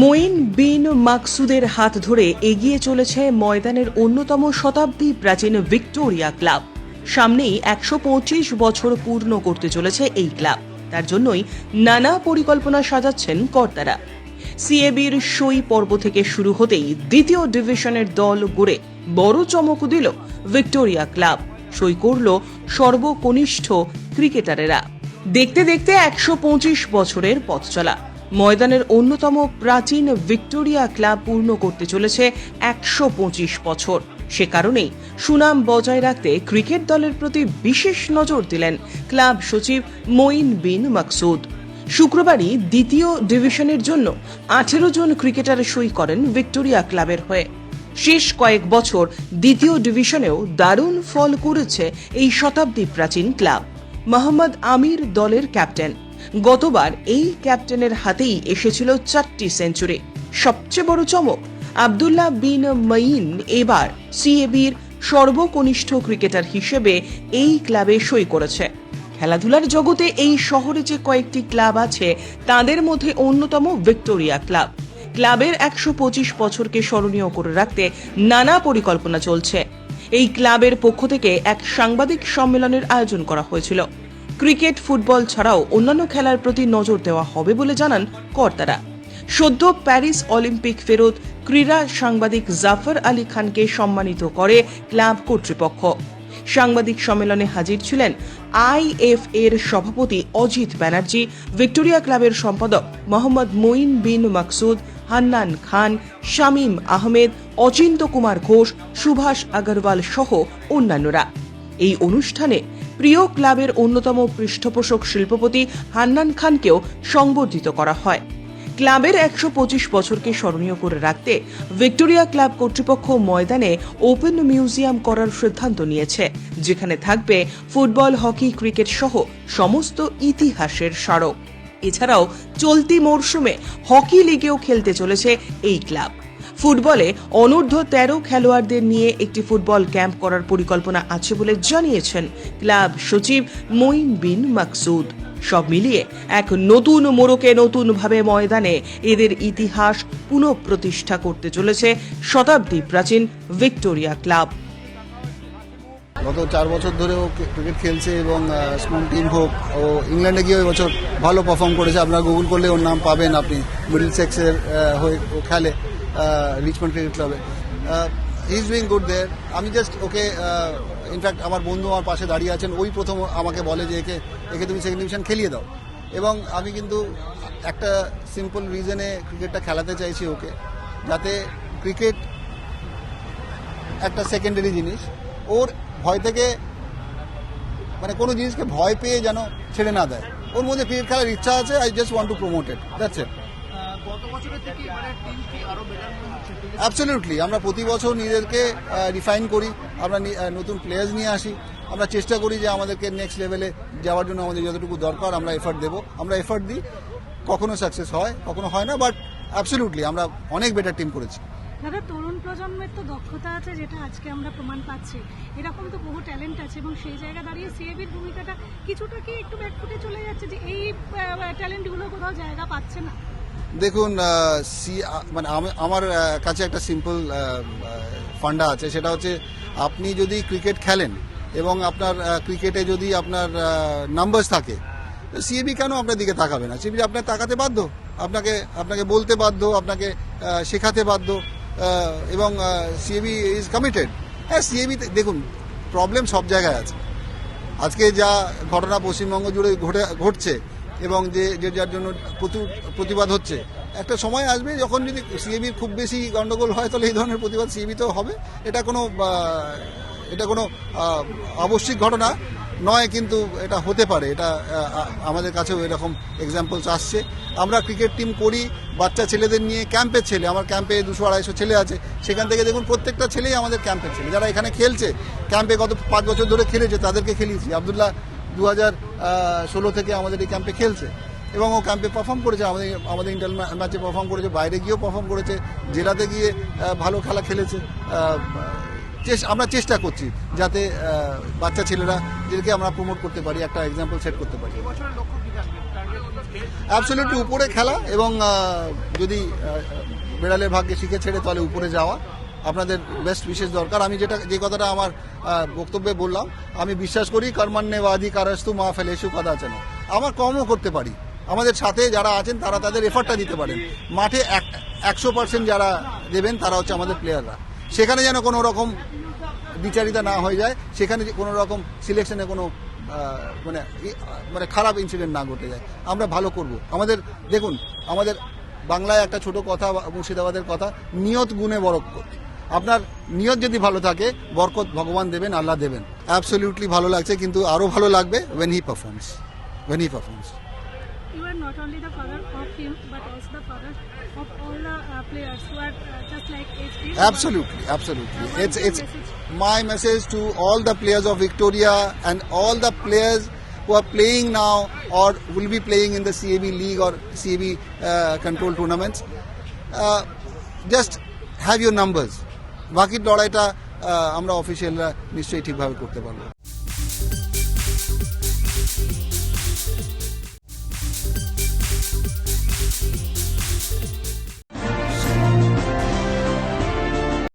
মঈন বিন মাকসুদের হাত ধরে এগিয়ে চলেছে ময়দানের অন্যতম শতাব্দী প্রাচীন ভিক্টোরিয়া ক্লাব। সামনেই একশো পঁচিশ বছর পূর্ণ করতে চলেছে এই ক্লাব। তার জন্যই নানা পরিকল্পনা সাজাচ্ছেন কর্তারা। সিএবির সই পর্ব থেকে শুরু হতেই দ্বিতীয় ডিভিশনের দল গড়ে বড় চমক দিল ভিক্টোরিয়া ক্লাব। সই করল সর্বকনিষ্ঠ ক্রিকেটারেরা। দেখতে দেখতে একশো পঁচিশ বছরের পথ চলা ময়দানের অন্যতম প্রাচীন ভিক্টোরিয়া ক্লাব পূর্ণ করতে চলেছে একশো পঁচিশ বছর। সে কারণেই সুনাম বজায় রাখতে ক্রিকেট দলের প্রতি বিশেষ নজর দিলেন ক্লাব সচিব মঈন বিন মাকসুদ। শুক্রবারই দ্বিতীয় ডিভিশনের জন্য আঠেরো জন ক্রিকেটার সই করেন ভিক্টোরিয়া ক্লাবের হয়ে। শেষ কয়েক বছর দ্বিতীয় ডিভিশনেও দারুণ ফল করেছে এই শতাব্দী প্রাচীন ক্লাব। মোহাম্মদ আমির দলের ক্যাপ্টেন। গতবার এই ক্যাপ্টেনের হাতেই এসেছিল চারটি সেঞ্চুরি। সবচেয়ে বড় চমক, আবদুল্লাহ বিন মঈন এবার সিএবির সর্বকনিষ্ঠ ক্রিকেটার হিসেবে এই ক্লাবে সই করেছে। খেলাধুলার জগতে এই শহরে যে কয়েকটি ক্লাব আছে, তাদের মধ্যে অন্যতম ভিক্টোরিয়া ক্লাব। ক্লাবের একশো পঁচিশ বছরকে স্মরণীয় করে রাখতে নানা পরিকল্পনা চলছে। এই ক্লাবের পক্ষ থেকে এক সাংবাদিক সম্মেলনের আয়োজন করা হয়েছিল। ক্রিকেট, ফুটবল ছাড়াও অন্যান্য খেলার প্রতি নজর দেওয়া হবে বলে জানান কর্তারা। সদ্য প্যারিস অলিম্পিক ফেরত ক্রীড়া সাংবাদিক জাফর আলী খানকে সম্মানিত করে ক্লাব কর্তৃপক্ষ। সাংবাদিক সম্মেলনে হাজির ছিলেন আইএফ এর সভাপতি অজিত ব্যানার্জি, ভিক্টোরিয়া ক্লাবের সম্পাদক মোহাম্মদ মঈন বিন মাকসুদ, হান্নান খান, শামীম আহমেদ অচিন্ত কুমার ঘোষ, সুভাষ আগরওয়াল সহ অন্যান্যরা। এই অনুষ্ঠানে প্রিয় ক্লাবের অন্যতম পৃষ্ঠপোষক শিল্পপতি হান্নান খানকেও সংবর্ধিত করা হয়। ক্লাবের একশো পঁচিশ বছরকে স্মরণীয় করে রাখতে ভিক্টোরিয়া ক্লাব কর্তৃপক্ষ ময়দানে ওপেন মিউজিয়াম করার সিদ্ধান্ত নিয়েছে, যেখানে থাকবে ফুটবল, হকি, ক্রিকেট সহ সমস্ত ইতিহাসের স্মারক। এছাড়াও চলতি মরশুমে হকি লিগেও খেলতে চলেছে এই ক্লাব। ফুটবলে অনূর্ধ্ব তেরো খেলোয়াড়দের নিয়ে একটি ফুটবল ক্যাম্প করার পরিকল্পনা আছে বলে জানিয়েছেন ক্লাব সচিব মঈন বিন মাকসুদ। সব মিলিয়ে এক নতুন মোড়কে নতুনভাবে ময়দানে এদের ইতিহাস পুনঃপ্রতিষ্ঠা করতে চলেছে শতাব্দী প্রাচীন ভিক্টোরিয়া ক্লাব। গত চার বছর ধরে ও ক্রিকেট খেলছে এবং স্মল টিম হোক, ও ইংল্যান্ডে গিয়ে ওই বছর ভালো পারফর্ম করেছে। আপনারা গুগল করলে ওর নাম পাবেন আপনি। মিডল সেক্সের হয়ে ও খেলে। রিচমন্ড ক্রিকেট ক্লাবে ইজ ডুইং গুড দেয়ার আমি জাস্ট ওকে ইনফ্যাক্ট আমার বন্ধু আমার পাশে দাঁড়িয়ে আছেন, ওই প্রথম আমাকে বলে যে একে একে তুমি সেকেন্ড ডিভিশন খেলিয়ে দাও। এবং আমি কিন্তু একটা সিম্পল রিজনে ক্রিকেটটা খেলাতে চাইছি ওকে, যাতে ক্রিকেট একটা সেকেন্ডারি জিনিস, ওর ভয় থেকে মানে কোনো জিনিসকে ভয় পেয়ে যেন ছেড়ে না দেয়। ওর মধ্যে ক্রিকেট খেলার ইচ্ছা আছে I just want to promote it that's it absolutely আমরা প্রতি বছর নিজেদেরকে রিফাইন করি। আমরা নি- নতুন প্লেয়ার্স নিয়ে আসি। আমরা চেষ্টা করি যে আমাদেরকে নেক্সট লেভেলে যাওয়ার জন্য আমাদের যতটুকু দরকার আমরা এফার্ট দেবো। আমরা এফার্ট দিই কখনো সাকসেস হয় কখনো হয় না বাট অ্যাবসলিউটলি আমরা অনেক বেটার টিম করেছি। দাদা তরুণ প্রজন্মের তো দক্ষতা আছে যেটা আজকে আমরা প্রমাণ পাচ্ছি। এরকম তো বহু ট্যালেন্ট আছে এবং সেই জায়গা দাঁড়িয়ে সিএবির ভূমিকাটা কিছুটা কি একটু ব্যাকফুটে চলে যাচ্ছে যে এই ট্যালেন্টগুলো কোথাও জায়গা পাচ্ছে না? দেখুন সি মানে আমার কাছে একটা সিম্পল ফান্ডা আছে। সেটা হচ্ছে, আপনি যদি ক্রিকেট খেলেন এবং আপনার ক্রিকেটে যদি আপনার নাম্বারস থাকে সিএবি কেন আপনার দিকে তাকাবে না? সিএবি আপনার তাকাতে বাধ্য। আপনাকে আপনাকে বলতে বাধ্য, আপনাকে শেখাতে বাধ্য এবং সিএবি ইজ কমিটেড হ্যাঁ সিএবি দেখুন প্রবলেম সব জায়গায় আছে। আজকে যা ঘটনা পশ্চিমবঙ্গ জুড়ে ঘটে, ঘটছে এবং যে যে যার জন্য প্রতিবাদ হচ্ছে। একটা সময় আসবে যখন যদি সিএবির খুব বেশি গন্ডগোল হয়, তাহলে এই ধরনের প্রতিবাদ সিএবিতেও হবে। এটা কোনো এটা কোনো আবশ্যিক ঘটনা নয়, কিন্তু এটা হতে পারে। এটা আমাদের কাছেও এরকম এক্সাম্পলস আসছে। আমরা ক্রিকেট টিম করি, বাচ্চা ছেলেদের নিয়ে ক্যাম্পের ছেলে। আমার ক্যাম্পে দুশো আড়াইশো ছেলে আছে। সেখান থেকে দেখুন প্রত্যেকটা ছেলেই আমাদের ক্যাম্পের ছেলে। যারা এখানে খেলছে, ক্যাম্পে গত পাঁচ বছর ধরে খেলেছে, তাদেরকে খেলিয়েছি। আবদুল্লাহ দু হাজার ষোলো থেকে আমাদের এই ক্যাম্পে খেলছে। এবং ও ক্যাম্পে পারফর্ম করেছে, আমাদের আমাদের ইন্টার ম্যাচে পারফর্ম করেছে, বাইরে গিয়েও পারফর্ম করেছে, জেলাতে গিয়ে ভালো খেলা খেলেছে আমরা চেষ্টা করছি যাতে বাচ্চা ছেলেরা যেটাকে আমরা প্রমোট করতে পারি, একটা এক্সাম্পল সেট করতে পারি। অ্যাবসলিউটলি উপরে খেলা এবং যদি বেড়ালের ভাগ্যে শিখে ছেড়ে তাহলে উপরে যাওয়া। আপনাদের বেস্ট বিশেষ দরকার। আমি যেটা, যে কথাটা আমার বক্তব্যে বললাম, আমি বিশ্বাস করি কর্মান্যবাদী কারাস্তু মা ফেলেসু কথা আছে না আমার কমও করতে পারি। আমাদের সাথে যারা আছেন, তারা তাদের এফার্টটা দিতে পারেন। মাঠে একশো পার্সেন্ট যারা দেবেন, তারা হচ্ছে আমাদের প্লেয়াররা সেখানে যেন কোনো রকম বিচারিতা না হয়ে যায়, সেখানে কোনো রকম সিলেকশনে কোনো মানে মানে খারাপ ইনসিডেন্ট না ঘটে যায়। আমরা ভালো করব। আমাদের, দেখুন, আমাদের বাংলায় একটা ছোট কথা মুর্শিদাবাদের কথা, নিয়ত গুণে বরকত আপনার নিয়ত যদি ভালো থাকে বরকত ভগবান দেবেন আল্লাহ দেবেন। অ্যাবসলিউটলি ভালো লাগছে কিন্তু আরও ভালো লাগবে when he performs when he performs my message to all the players of and all the players who are playing now or be playing in the CAB league or CAB control tournaments just have your number বাকি লড়াইটা আমরা অফিসিয়ালরা নিশ্চয়ই ঠিকভাবে করতে পারব।